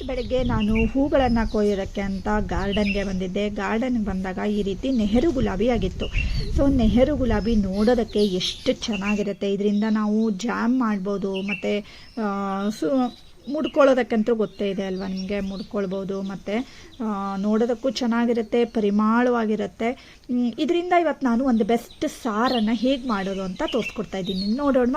ಇವತ್ತು ಬೆಳಗ್ಗೆ ನಾನು ಹೂಗಳನ್ನು ಕೊಯ್ಯೋದಕ್ಕೆ ಅಂತ ಗಾರ್ಡನ್ಗೆ ಬಂದಿದ್ದೆ. ಗಾರ್ಡನ್ಗೆ ಬಂದಾಗ ಈ ರೀತಿ ನೆಹರು ಗುಲಾಬಿ ಆಗಿತ್ತು. ಸೊ, ನೆಹರು ಗುಲಾಬಿ ನೋಡೋದಕ್ಕೆ ಎಷ್ಟು ಚೆನ್ನಾಗಿರುತ್ತೆ. ಇದರಿಂದ ನಾವು ಜಾಮ್ ಮಾಡ್ಬೋದು, ಮತ್ತು ಸು, ಮುಡ್ಕೊಳ್ಳೋದಕ್ಕಂತೂ ಗೊತ್ತೇ ಇದೆ ಅಲ್ವಾ ನಿಮಗೆ? ಮುಡ್ಕೊಳ್ಬೋದು, ಮತ್ತು ನೋಡೋದಕ್ಕೂ ಚೆನ್ನಾಗಿರುತ್ತೆ, ಪರಿಮಾಳವಾಗಿರುತ್ತೆ. ಇದರಿಂದ ಇವತ್ತು ನಾನು ಒಂದು ಬೆಸ್ಟ್ ಸಾರನ್ನು ಹೇಗೆ ಮಾಡೋದು ಅಂತ ತೋರಿಸ್ಕೊಡ್ತಾ ಇದ್ದೀನಿ. ನೋಡೋಣ.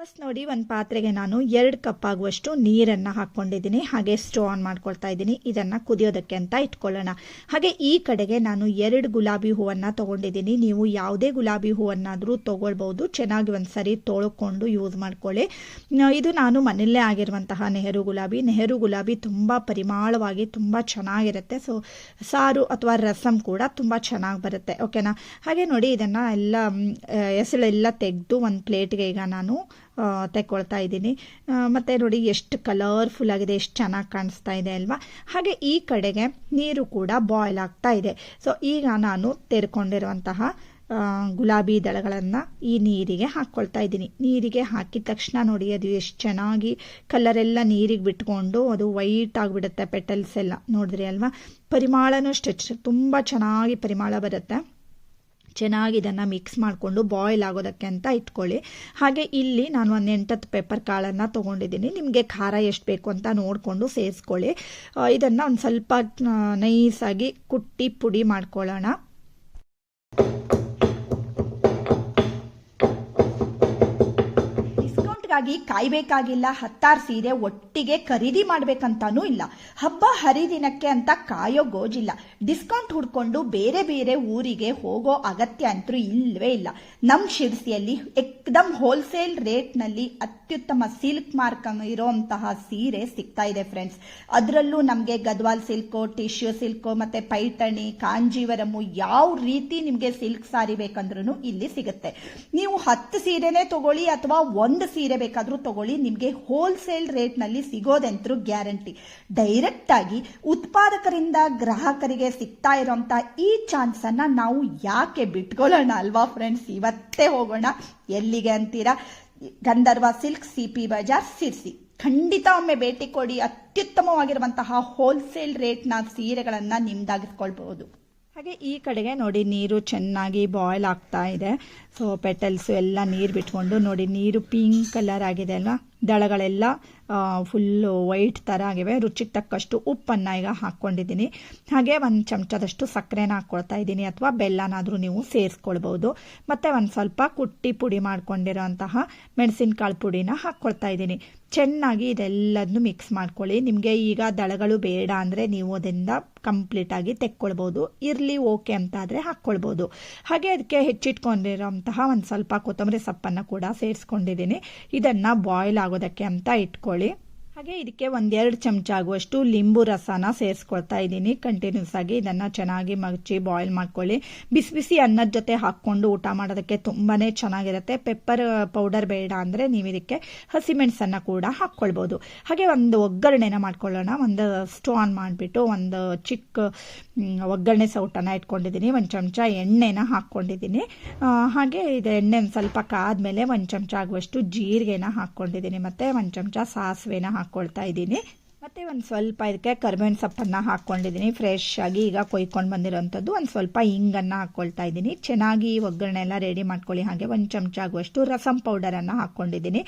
ಫಸ್ಟ್ ನೋಡಿ ಒಂದು ಪಾತ್ರೆಗೆ ನಾನು ಎರಡು ಕಪ್ ಆಗುವಷ್ಟು ನೀರನ್ನು ಹಾಕ್ಕೊಂಡಿದ್ದೀನಿ. ಹಾಗೆ ಸ್ಟೋ ಆನ್ ಮಾಡ್ಕೊಳ್ತಾ ಇದ್ದೀನಿ. ಇದನ್ನು ಕುದಿಯೋದಕ್ಕೆ ಅಂತ ಇಟ್ಕೊಳ್ಳೋಣ. ಹಾಗೆ ಈ ಕಡೆಗೆ ನಾನು ಎರಡು ಗುಲಾಬಿ ಹೂವನ್ನು ತೊಗೊಂಡಿದ್ದೀನಿ. ನೀವು ಯಾವುದೇ ಗುಲಾಬಿ ಹೂವನ್ನಾದರೂ ತೊಗೊಳ್ಬೋದು ಚೆನ್ನಾಗಿ ಒಂದು ಸರಿ ತೊಳ್ಕೊಂಡು ಯೂಸ್ ಮಾಡ್ಕೊಳ್ಳಿ. ಇದು ನಾನು ಮನೆಯಲ್ಲೇ ಆಗಿರುವಂತಹ ನೆಹರು ಗುಲಾಬಿ. ನೆಹರು ಗುಲಾಬಿ ತುಂಬ ಪರಿಮಾಳವಾಗಿ ತುಂಬ ಚೆನ್ನಾಗಿರುತ್ತೆ. ಸೊ, ಸಾರು ಅಥವಾ ರಸಂ ಕೂಡ ತುಂಬ ಚೆನ್ನಾಗಿ ಬರುತ್ತೆ. ಓಕೆನಾ? ಹಾಗೆ ನೋಡಿ ಇದನ್ನು ಎಲ್ಲ ಹೆಸಳೆಲ್ಲ ತೆಗೆದು ಒಂದು ಪ್ಲೇಟ್ಗೆ ಈಗ ನಾನು ತೆಕ್ಕೊಳ್ತಾ ಇದ್ದೀನಿ. ಮತ್ತು ನೋಡಿ ಎಷ್ಟು ಕಲರ್ಫುಲ್ ಆಗಿದೆ, ಎಷ್ಟು ಚೆನ್ನಾಗಿ ಕಾಣಿಸ್ತಾ ಇದೆ ಅಲ್ವಾ? ಹಾಗೆ ಈ ಕಡೆಗೆ ನೀರು ಕೂಡ ಬಾಯ್ಲ್ ಆಗ್ತಾ ಇದೆ. ಸೊ ಈಗ ನಾನು ತೆರ್ಕೊಂಡಿರುವಂತಹ ಗುಲಾಬಿ ದಳಗಳನ್ನು ಈ ನೀರಿಗೆ ಹಾಕ್ಕೊಳ್ತಾ ಇದ್ದೀನಿ. ನೀರಿಗೆ ಹಾಕಿದ ತಕ್ಷಣ ನೋಡಿ, ಅದು ಎಷ್ಟು ಚೆನ್ನಾಗಿ ಕಲರೆಲ್ಲ ನೀರಿಗೆ ಬಿಟ್ಕೊಂಡು ಅದು ವೈಟ್ ಆಗಿಬಿಡುತ್ತೆ ಪೆಟಲ್ಸ್ ಎಲ್ಲ. ನೋಡಿದ್ರಿ ಅಲ್ವಾ? ಪರಿಮಾಳನೂ ಅಷ್ಟೇ, ತುಂಬ ಚೆನ್ನಾಗಿ ಪರಿಮಾಳ ಬರುತ್ತೆ. ಚೆನ್ನಾಗಿ ಇದನ್ನು ಮಿಕ್ಸ್ ಮಾಡಿಕೊಂಡು ಬಾಯ್ಲ್ ಆಗೋದಕ್ಕೆ ಅಂತ ಇಟ್ಕೊಳ್ಳಿ. ಹಾಗೆ ಇಲ್ಲಿ ನಾನು ಒಂದು ಎಂಟತ್ತು ಪೇಪರ್ ಕಾಳನ್ನು ತೊಗೊಂಡಿದ್ದೀನಿ. ನಿಮಗೆ ಖಾರ ಎಷ್ಟು ಬೇಕು ಅಂತ ನೋಡಿಕೊಂಡು ಸೇರಿಸ್ಕೊಳ್ಳಿ. ಇದನ್ನು ಒಂದು ಸ್ವಲ್ಪ ನೈಸಾಗಿ ಕುಟ್ಟಿ ಪುಡಿ ಮಾಡ್ಕೊಳ್ಳೋಣ. ಗಾಗಿ ಕಾಯ್ಬೇಕಾಗಿಲ್ಲ, ಹತ್ತಾರು ಸೀರೆ ಒಟ್ಟಿಗೆ ಖರೀದಿ ಮಾಡ್ಬೇಕಂತಾನೂ ಇಲ್ಲ. ಹಬ್ಬ ಹರಿದಿನಕ್ಕೆ ಅಂತ ಕಾಯೋ ಗೋಜಿಲ್ಲ. ಡಿಸ್ಕೌಂಟ್ ಹುಡ್ಕೊಂಡು ಬೇರೆ ಬೇರೆ ಊರಿಗೆ ಹೋಗೋ ಅಗತ್ಯ ಅಂತೂ ಇಲ್ಲವೇ ಇಲ್ಲ. ನಮ್ಮ ಶಿರ್ಸಿಯಲ್ಲಿ ಎಕ್ದಮ್ ಹೋಲ್ಸೇಲ್ ರೇಟ್ನಲ್ಲಿ ಅತ್ಯುತ್ತಮ ಸಿಲ್ಕ್ ಮಾರ್ಕ್ ಇರೋಂತಹ ಸೀರೆ ಸಿಗ್ತಾ ಇದೆ ಫ್ರೆಂಡ್ಸ್ ಅದರಲ್ಲೂ ನಮಗೆ ಗದ್ವಾಲ್ ಸಿಲ್ಕು ಟಿಶ್ಯೂ ಸಿಲ್ಕು ಮತ್ತೆ ಪೈಠಣಿ, ಕಾಂಜೀವರಮು ಯಾವ ರೀತಿ ನಿಮಗೆ ಸಿಲ್ಕ್ ಸಾರಿ ಬೇಕಂದ್ರೂ ಇಲ್ಲಿ ಸಿಗುತ್ತೆ. ನೀವು ಹತ್ತು ಸೀರೆನೇ ತಗೊಳ್ಳಿ ಅಥವಾ ಒಂದು ಸೀರೆ ಬೇಕಾದರೂ ತಗೊಳ್ಳಿ. ನಿಮಗೆ ಹೋಲ್ಸೇಲ್ ರೇಟ್ನಲ್ಲಿ ಸಿಗೋದಂತರೂ ಗ್ಯಾರಂಟಿ ಡೈರೆಕ್ಟಾಗಿ ಉತ್ಪಾದಕರಿಂದ ಗ್ರಾಹಕರಿಗೆ ಸಿಗ್ತಾ ಇರೋಂಥ ಈ ಚಾನ್ಸನ್ನು ನಾವು ಯಾಕೆ ಬಿಟ್ಕೊಳ್ಳೋಣ ಅಲ್ವಾ ಫ್ರೆಂಡ್ಸ್ ಇವತ್ತೇ ಹೋಗೋಣ. ಎಲ್ಲಿಗೆ ಅಂತೀರಾ? Gandharva silk C P Bazaar Sirsi ಖಂಡಿತ ಒಮ್ಮೆ ಭೇಟಿ ಕೊಡಿ. ಅತ್ಯುತ್ತಮವಾಗಿರುವಂತಹ ಹೋಲ್ಸೇಲ್ ರೇಟ್ನ ಸೀರೆಗಳನ್ನು ನಿಮ್ದಾಗಿಸ್ಕೊಳ್ಬಹುದು ಹಾಗೆ ಈ ಕಡೆಗೆ ನೋಡಿ, ನೀರು ಚೆನ್ನಾಗಿ ಬಾಯ್ಲ್ ಆಗ್ತಾ ಇದೆ. ಸೊ ಪೆಟಲ್ಸು ಎಲ್ಲ ನೀರು ಬಿಟ್ಕೊಂಡು ನೋಡಿ, ನೀರು ಪಿಂಕ್ ಕಲರ್ ಆಗಿದೆ ಅಲ್ವಾ? ದಳಗಳೆಲ್ಲ ಫುಲ್ಲು ವೈಟ್ ಥರ ಆಗಿವೆ. ರುಚಿಗೆ ತಕ್ಕಷ್ಟು ಉಪ್ಪನ್ನು ಈಗ ಹಾಕ್ಕೊಂಡಿದ್ದೀನಿ. ಹಾಗೆ ಒಂದು ಚಮಚದಷ್ಟು ಸಕ್ಕರೆನ ಹಾಕ್ಕೊಳ್ತಾ ಇದ್ದೀನಿ ಅಥವಾ ಬೆಲ್ಲನಾದರೂ ನೀವು ಸೇರಿಸ್ಕೊಳ್ಬೋದು. ಮತ್ತು ಒಂದು ಸ್ವಲ್ಪ ಕುಟ್ಟಿ ಪುಡಿ ಮಾಡ್ಕೊಂಡಿರೋಂತಹ ಮೆಣಸಿನ್ಕಾಳು ಪುಡಿನ ಹಾಕ್ಕೊಳ್ತಾ ಇದ್ದೀನಿ. ಚೆನ್ನಾಗಿ ಇದೆಲ್ಲದನ್ನು ಮಿಕ್ಸ್ ಮಾಡ್ಕೊಳ್ಳಿ. ನಿಮಗೆ ಈಗ ದಳಗಳು ಬೇಡ ಅಂದರೆ ನೀವು ಅದರಿಂದ ಕಂಪ್ಲೀಟಾಗಿ ತೆಕ್ಕೊಳ್ಬೋದು. ಇರಲಿ ಓಕೆ ಅಂತ ಆದರೆ ಹಾಕ್ಕೊಳ್ಬೋದು. ಹಾಗೆ ಅದಕ್ಕೆ ಹೆಚ್ಚಿಟ್ಕೊಂಡಿರೋಂತಹ ಒಂದು ಸ್ವಲ್ಪ ಕೊತ್ತಂಬರಿ ಸೊಪ್ಪನ್ನು ಕೂಡ ಸೇರಿಸ್ಕೊಂಡಿದ್ದೀನಿ. ಇದನ್ನು ಬಾಯ್ಲ್ ಆಗೋದಕ್ಕೆ ಅಂತ ಇಟ್ಕೊಳ್ಳಿ. ಹಾಗೆ ಇದಕ್ಕೆ ಒಂದೆರಡು ಚಮಚ ಆಗುವಷ್ಟು ಲಿಂಬು ರಸನ ಸೇರಿಸ್ಕೊಳ್ತಾ ಇದ್ದೀನಿ. ಕಂಟಿನ್ಯೂಸ್ ಆಗಿ ಇದನ್ನು ಚೆನ್ನಾಗಿ ಮಗಚಿ ಬಾಯ್ಲ್ ಮಾಡ್ಕೊಳ್ಳಿ. ಬಿಸಿ ಬಿಸಿ ಅನ್ನದ ಜೊತೆ ಹಾಕ್ಕೊಂಡು ಊಟ ಮಾಡೋದಕ್ಕೆ ತುಂಬಾ ಚೆನ್ನಾಗಿರುತ್ತೆ. ಪೆಪ್ಪರ್ ಪೌಡರ್ ಬೇಡ ಅಂದರೆ ನೀವು ಇದಕ್ಕೆ ಹಸಿಮೆಣಸನ್ನು ಕೂಡ ಹಾಕ್ಕೊಳ್ಬೋದು. ಹಾಗೆ ಒಂದು ಒಗ್ಗರಣೆನ ಮಾಡ್ಕೊಳ್ಳೋಣ. ಒಂದು ಸ್ಟೋ ಆನ್ ಮಾಡಿಬಿಟ್ಟು ಒಂದು ಚಿಕ್ಕ ಒಗ್ಗರಣೆ ಸೌಟನ್ನು ಇಟ್ಕೊಂಡಿದ್ದೀನಿ. ಒಂದು ಚಮಚ ಎಣ್ಣೆನ ಹಾಕ್ಕೊಂಡಿದ್ದೀನಿ. ಹಾಗೆ ಇದು ಎಣ್ಣೆ ಸ್ವಲ್ಪ ಕಾದ್ಮೇಲೆ ಒಂದು ಚಮಚ ಆಗುವಷ್ಟು ಜೀರಿಗೆನ ಹಾಕ್ಕೊಂಡಿದ್ದೀನಿ. ಮತ್ತು ಒಂದು ಚಮಚ ಸಾಸಿವೆನ ಹಾಕ್ಕೊಳ್ತಾ ಇದ್ದೀನಿ. ಮತ್ತು ಒಂದು ಸ್ವಲ್ಪ ಇದಕ್ಕೆ ಕರ್ಬೇವಿನ ಸೊಪ್ಪನ್ನು ಹಾಕ್ಕೊಂಡಿದ್ದೀನಿ ಫ್ರೆಶ್ ಆಗಿ ಈಗ ಕೊಯ್ಕೊಂಡು ಬಂದಿರೋಂಥದ್ದು ಒಂದು ಸ್ವಲ್ಪ ಹಿಂಗನ್ನು ಹಾಕ್ಕೊಳ್ತಾ ಇದ್ದೀನಿ. ಚೆನ್ನಾಗಿ ಒಗ್ಗರಣೆ ಎಲ್ಲ ರೆಡಿ ಮಾಡ್ಕೊಳ್ಳಿ. ಹಾಗೆ ಒಂದು ಚಮಚ ಆಗುವಷ್ಟು ರಸಂ ಪೌಡರನ್ನು ಹಾಕ್ಕೊಂಡಿದ್ದೀನಿ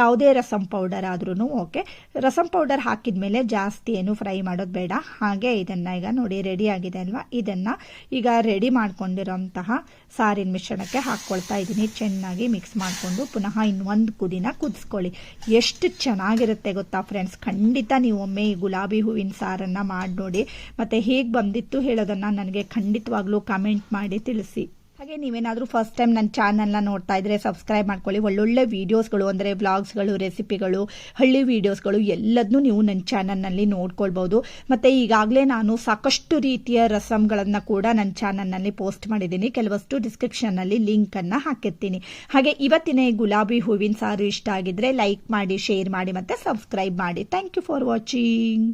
ಯಾವುದೇ ರಸಂ ಪೌಡರ್ ಆದ್ರೂ ಓಕೆ ರಸಂ ಪೌಡರ್ ಹಾಕಿದ ಮೇಲೆ ಜಾಸ್ತಿ ಏನು ಫ್ರೈ ಮಾಡೋದು ಬೇಡ. ಹಾಗೆ ಇದನ್ನು ಈಗ ನೋಡಿ ರೆಡಿ ಆಗಿದೆ ಅಲ್ವಾ? ಇದನ್ನು ಈಗ ರೆಡಿ ಮಾಡ್ಕೊಂಡಿರೋಂತಹ ಸಾರಿನ ಮಿಶ್ರಣಕ್ಕೆ ಹಾಕ್ಕೊಳ್ತಾ ಇದ್ದೀನಿ. ಚೆನ್ನಾಗಿ ಮಿಕ್ಸ್ ಮಾಡಿಕೊಂಡು ಪುನಃ ಇನ್ನೊಂದು ಕುದಿನ ಕುದಿಸ್ಕೊಳ್ಳಿ. ಎಷ್ಟು ಚೆನ್ನಾಗಿರುತ್ತೆ ಗೊತ್ತಾ ಫ್ರೆಂಡ್ಸ್ ಖಂಡಿತ ನೀವು ಒಮ್ಮೆ ಈ ಗುಲಾಬಿ ಹೂವಿನ ಸಾರನ್ನು ಮಾಡಿ ನೋಡಿ. ಮತ್ತು ಹೇಗೆ ಬಂದಿತ್ತು ಹೇಳೋದನ್ನು ನನಗೆ ಖಂಡಿತವಾಗ್ಲೂ ಕಮೆಂಟ್ ಮಾಡಿ ತಿಳಿಸಿ. ಹಾಗೆ ನೀವೇನಾದರೂ ಫಸ್ಟ್ ಟೈಮ್ ನನ್ನ ಚಾನಲ್ನ ನೋಡ್ತಾ ಇದ್ರೆ ಸಬ್ಸ್ಕ್ರೈಬ್ ಮಾಡ್ಕೊಳ್ಳಿ. ಒಳ್ಳೊಳ್ಳೆ ವೀಡಿಯೋಸ್ಗಳು ಅಂದರೆ ವ್ಲಾಗ್ಸ್ಗಳು ರೆಸಿಪಿಗಳು ಹಳ್ಳಿ ವೀಡಿಯೋಸ್ಗಳು ಎಲ್ಲದನ್ನೂ ನೀವು ನನ್ನ ಚಾನಲ್ನಲ್ಲಿ ನೋಡ್ಕೊಳ್ಬೋದು ಮತ್ತು ಈಗಾಗಲೇ ನಾನು ಸಾಕಷ್ಟು ರೀತಿಯ ರಸಮ್ಗಳನ್ನು ಕೂಡ ನನ್ನ ಚಾನಲ್ನಲ್ಲಿ ಪೋಸ್ಟ್ ಮಾಡಿದ್ದೀನಿ. ಕೆಲವಷ್ಟು ಡಿಸ್ಕ್ರಿಪ್ಷನ್ನಲ್ಲಿ ಲಿಂಕನ್ನು ಹಾಕಿರ್ತೀನಿ. ಹಾಗೆ ಇವತ್ತಿನ ಗುಲಾಬಿ ಹೂವಿನ ಸಾರು ಇಷ್ಟ ಆಗಿದ್ರೆ ಲೈಕ್ ಮಾಡಿ ಶೇರ್ ಮಾಡಿ ಮತ್ತು ಸಬ್ಸ್ಕ್ರೈಬ್ ಮಾಡಿ. Thank you for watching